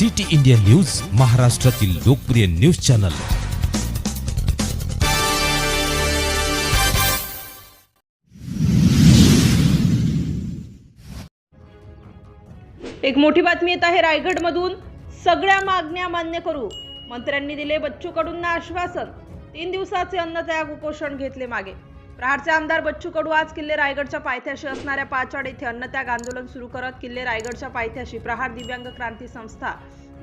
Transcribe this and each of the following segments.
City India news महाराष्ट्रातील लोकप्रिय news channel. एक मोठी बातमी येत आहे रायगडमधून. सगळ्या मागण्या मान्य करू. मंत्र्यांनी दिले बच्चू कडूंना आश्वासन. तीन दिवसाचे अन्नत्याग उपोषण घेतले मागे. प्रहारचे आमदार बच्चू कडू आज किल्ले रायगडच्या पायथ्याशी असणाऱ्या पाचवाड येथे अन्नत्याग आंदोलन सुरू करत किल्ले रायगडच्या पायथ्याशी प्रहार दिव्यांग क्रांती संस्था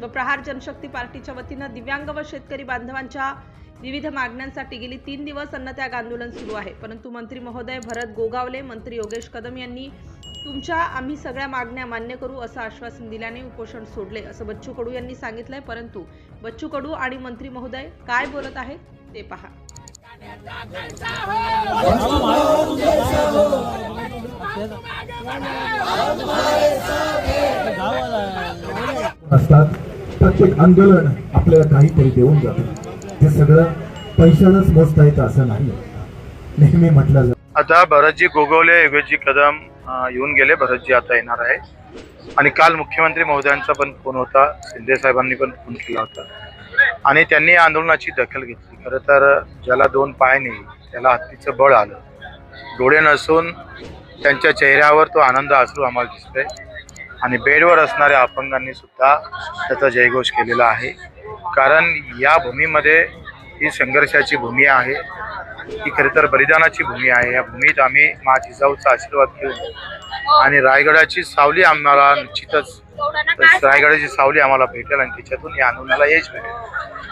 व प्रहार जनशक्ती पार्टीच्या वतीनं दिव्यांग व शेतकरी बांधवांच्या विविध मागण्यांसाठी गेली तीन दिवस अन्नत्याग आंदोलन सुरू आहे. परंतु मंत्री महोदय भरत गोगावले मंत्री योगेश कदम यांनी तुमच्या आम्ही सगळ्या मागण्या मान्य करू असं आश्वासन दिल्याने उपोषण सोडले असं बच्चू कडू यांनी सांगितलंय. परंतु बच्चू कडू आणि मंत्री महोदय काय बोलत आहेत ते पहा. असतात. प्रत्येक आंदोलन आपल्याला काहीतरी देऊन जातं. हे सगळं पैशानंच मोजता येतं असं नाही. नेहमी म्हटलं जात. आता भरतजी गोगवले योगेशजी कदम येऊन गेले. भरतजी आता येणार आहे आणि काल मुख्यमंत्री महोदयांचा पण फोन होता. शिंदे साहेबांनी पण फोन केला होता. आणि त्यांनी आंदोलनाची दखल घेतली. खरं तर ज्याला दोन पाय नाही त्याला हत्तीचं बळ आलं. डोळे नसून त्यांच्या चेहऱ्यावर तो आनंद असू आम्हाला दिसतोय. आणि बेडवर असणाऱ्या अपंगांनी सुद्धा त्याचा जयघोष केलेला आहे. कारण या भूमीमध्ये ही संघर्षाची भूमी आहे. ही खरं तर बलिदानाची भूमी आहे. या भूमीत आम्ही मा जिजाऊचा आशीर्वाद घेऊ आणि रायगडाची सावली आम्हाला निश्चितच रायगडाची सावली आम्हाला भेटेल आणि त्याच्यातून या आंदोलनाला यश भेटेल.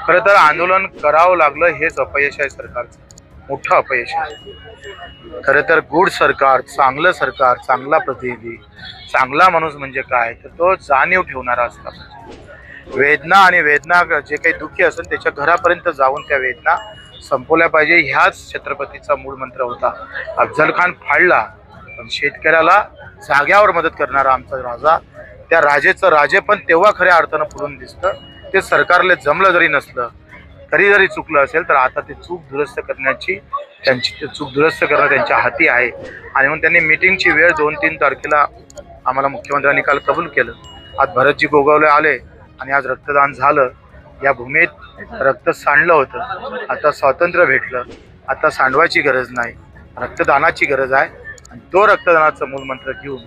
खरं तर आंदोलन करावं लागलं हेच अपयश आहे सरकारचं. मोठं अपयश आहे. खरं तर गुड सरकार चांगलं सरकार चांगला प्रतिनिधी चांगला माणूस म्हणजे काय? तर तो जाणीव ठेवणारा असला वेदना आणि वेदना जे काही दुःखी असेल त्याच्या घरापर्यंत जाऊन त्या वेदना संपवल्या पाहिजे. ह्याच छत्रपतीचा मूळ मंत्र होता. अफजल खान फाडला पण शेतकऱ्याला जाग्यावर मदत करणारा आमचा राजा त्या राजेचं राजे पण तेव्हा खऱ्या अर्थानं पुढून दिसतं. ते सरकारला जमलं जरी नसलं तरी जरी चुकलं असेल तर आता ते चूक दुरुस्त करण्याची त्यांची ते चूक दुरुस्त करणं त्यांच्या हाती आहे. आणि म्हणून त्यांनी मिटिंगची वेळ दोन तीन तारखेला आम्हाला मुख्यमंत्र्यांनी काल कबूल केलं. आज भरतजी गोगावले आले आणि आज रक्तदान झालं. या भूमीत रक्त सांडलं होतं. आता स्वातंत्र्य भेटलं. आता सांडवायची गरज नाही. रक्तदानाची गरज आहे. आणि तो रक्तदानाचं मूलमंत्र घेऊन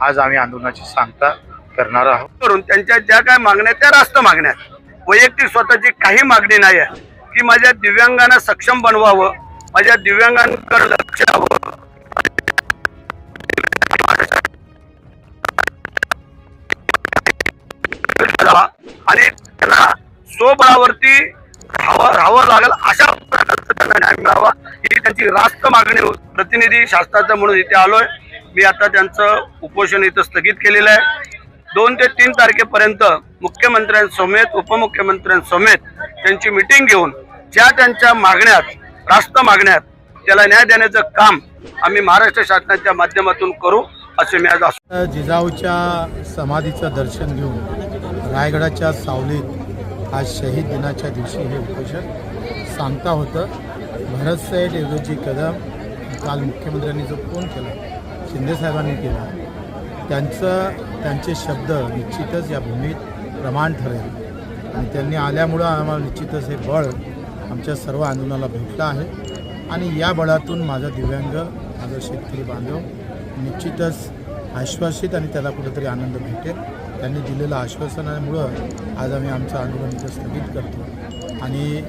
आज आम्ही आंदोलनाची सांगता. करणार आहोत. करून त्यांच्या ज्या काय मागण्या त्या रास्त मागण्या वैयक्तिक स्वतःची काही मागणी नाही आहे. की माझ्या दिव्यांगांना सक्षम बनवावं माझ्या दिव्यांगांकडे लक्ष द्यावं. आणि त्यांना स्वबळावरती राहावं राहावं लागेल अशा प्रकारचा त्यांना न्याय मिळावा. ही त्यांची रास्त मागणी होती. प्रतिनिधी शासनाचा म्हणून इथे आलोय. मी आता त्यांचं उपोषण इथं स्थगित केलेलं आहे. दोन ते तीन तारखेपर्यंत मुख्यमंत्र्यांसमेत उपमुख्यमंत्र्यांसमेत त्यांची मिटिंग घेऊन ज्या त्यांच्या मागण्यात रास्त मागण्यात त्याला न्याय देण्याचं काम आम्ही महाराष्ट्र शासनाच्या माध्यमातून करू असे मी आज जिजाऊच्या समाधीचं दर्शन घेऊन रायगडाच्या सावलीत आज शहीद दिनाच्या दिवशी हे उपोषण सांगता होतं. भरत साहेब कदम काल मुख्यमंत्र्यांनी जो फोन केला शिंदेसाहेबांनी केला त्यांचं त्यांचे शब्द निश्चितच या भूमीत प्रमाण ठरेल. आणि त्यांनी आल्यामुळं आम्हाला निश्चितच हे बळ आमच्या सर्व आंदोलनाला भेटलं आहे. आणि या बळातून माझा दिव्यांग माझा शेतकरी बांधव निश्चितच आश्वासित आणि त्याला कुठेतरी आनंद भेटेल. त्यांनी दिलेलं आश्वासनामुळं आज आम्ही आमचं आंदोलन इथं स्थगित करतो. आणि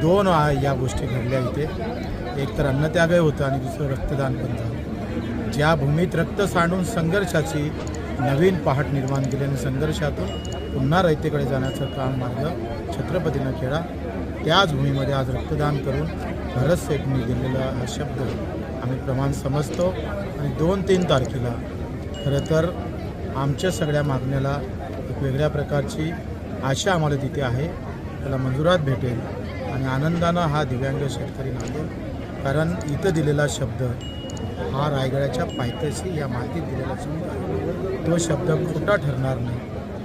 दोन या गोष्टी घडल्या इथे. एक तर अन्नत्यागही होतं आणि दुसरं रक्तदान पण झालं. ज्या भूमीत रक्त सांडून संघर्षाची नवीन पहाट निर्माण केली आणि संघर्षातून पुन्हा रयतेकडे जाण्याचं काम मार्ग छत्रपतीनं केला त्याच भूमीमध्ये आज रक्तदान करून भरत सेठनी दिलेला हा शब्द आम्ही प्रमाण समजतो. आणि दोन तीन तारखेला खरं तर आमच्या सगळ्या मागण्याला एक वेगळ्या प्रकारची आशा आम्हाला तिथे आहे. त्याला मंजुरात भेटेल. आणि आनंदानं हा दिव्यांग शेतकरी नांदेल कारण इथं दिलेला शब्द हा रायगडाच्या पायथ्याशी या मातीत दिलेला शब्द आहे. तो शब्द खोटा ठरणार नाही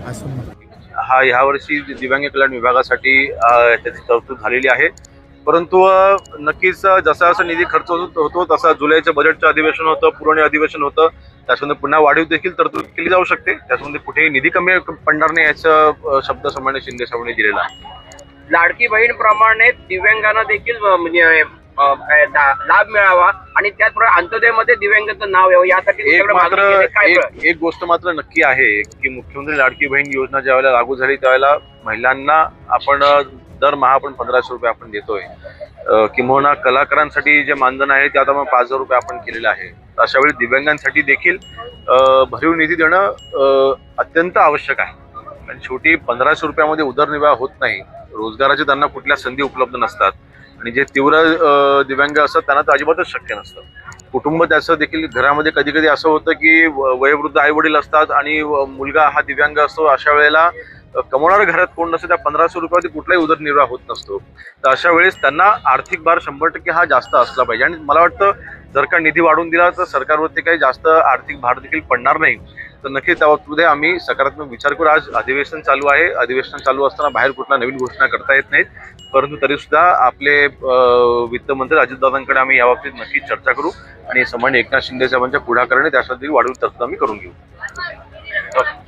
असं मत हा ह्या वर्षी दिव्यांग कल्याण विभागासाठी त्याची तरतूद झालेली आहे. परंतु नक्कीच जसा जसा निधी खर्च होत- होतो तसा जुलैचं बजेटचं अधिवेशन होतं पुरवणी अधिवेशन होतं. त्याच्यामध्ये पुन्हा वाढीव देखील तरतूद केली जाऊ शकते. त्याच्यामध्ये कुठेही निधी कमी पडणार नाही याचं शब्द सन्मान्य शिंदे साहेबांनी दिलेला आहे. लाडकी बहीण प्रमाणे दिव्यांगांना देखील म्हणजे लाभ मिळावा. आणि त्याचप्रमाणे अंत्योदयमध्ये दिव्यांगाचं नाव यावं यासाठी एक मात्र एक एक गोष्ट मात्र नक्की आहे की मुख्यमंत्री लाडकी बहीण योजना ज्या वेळेला लागू झाली त्यावेळेला महिलांना आपण अ, दरमहा आपण पंधराशे रुपये आपण देतोय. अ, किंबहुना कलाकारांसाठी जे मानधन आहे ते आता मग पाच हजार रुपये आपण केलेलं आहे. तर अशा वेळी दिव्यांगांसाठी देखील अ, भरीव निधी देणं अ, अत्यंत आवश्यक आहे. कारण शेवटी पंधराशे रुपयामध्ये उदरनिर्वाह होत नाही. रोजगाराचे त्यांना कुठल्या संधी उपलब्ध नसतात. आणि जे तीव्र दिव्यांग असतात त्यांना तर अजिबातच शक्य नसतं. कुटुंब त्याचं देखील घरामध्ये कधी कधी असं होतं की व- वयोवृद्ध आई वडील असतात आणि व- मुलगा हा दिव्यांग असतो अशा वेळेला अ, कमवणाऱ्या घरात कोण नसतं त्या पंधराशे रुपयावरती कुठलाही उदरनिर्वाह होत नसतो. तर अशा वेळेस त्यांना आर्थिक भार शंभर टक्के हा जास्त असला पाहिजे. आणि मला वाटतं जर का निधी वाढवून दिला तर सरकारवरती काही जास्त आर्थिक भार देखील पडणार नाही. तर नक्कीच त्या बाबतीमध्ये आम्ही सकारात्मक विचार करू. आज अधिवेशन चालू आहे. अधिवेशन चालू असताना बाहेर कुठल्या नवीन घोषणा करता येत नाहीत. परंतु तरीसुद्धा आपले वित्तमंत्री अजितदादांकडे आम्ही याबाबतीत नक्कीच चर्चा करू. आणि समान एकनाथ शिंदे साहेबांच्या पुढाकाराने त्यासाठी वाढवून तरतूद आम्ही करून घेऊ.